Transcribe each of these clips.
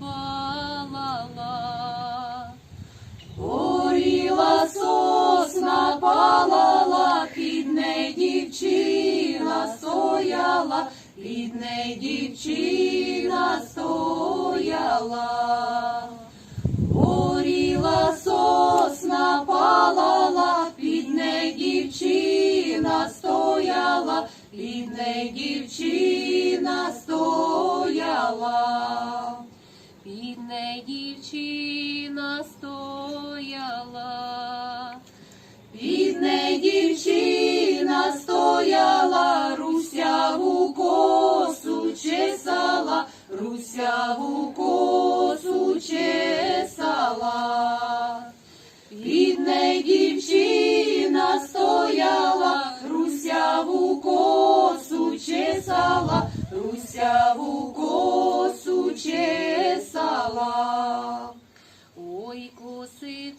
палала. Горіла сосна палала, під дівчина стояла, під неї дівчина стояла. Чесала, русяву косу чесала. Під неї дівчина стояла, русяву косу чесала, русяву косу чесала. Ой, коси,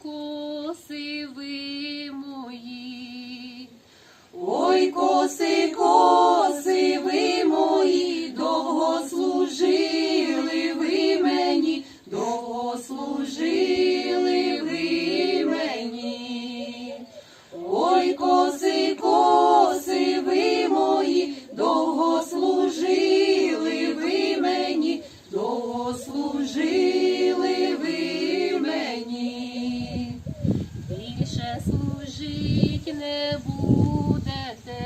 служить не будете.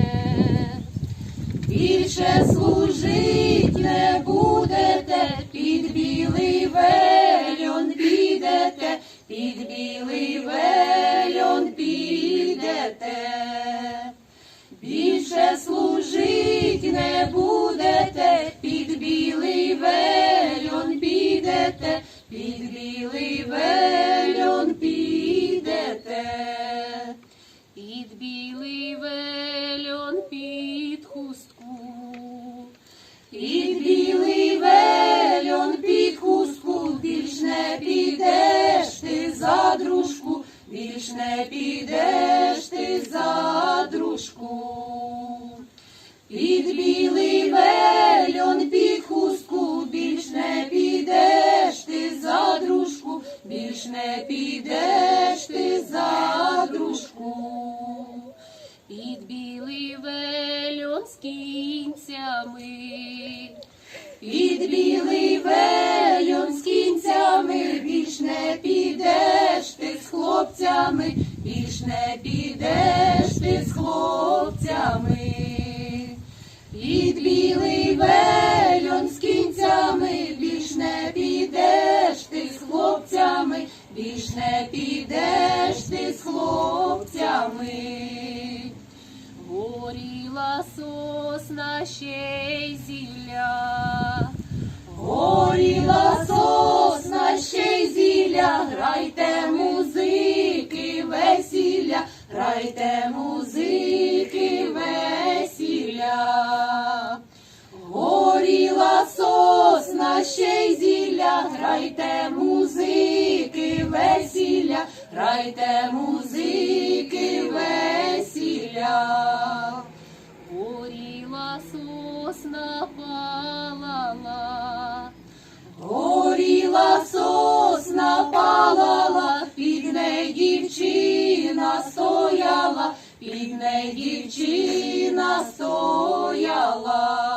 Більше служить не будете, під білий вельон підете, під білий вельон підете. Більше служить не будете, більш не підеш ти за дружку. Під білий вельон з кінцями. Під білий вельон з кінцями більш не підеш ти з хлопцями, більш не підеш ти з хлопцями. Більш не підеш ти з хлопцями. Горіла сосна ще й зілля. Горіла сосна, ще й зілля, грайте музики, весілля, грайте музики, весілля. Горіла сосна, ще й зілля, грайте музики, весілля, грайте музики, весілля. Горіла сосна палала. Горіла сосна палала, під неї дівчина стояла, під неї дівчина стояла.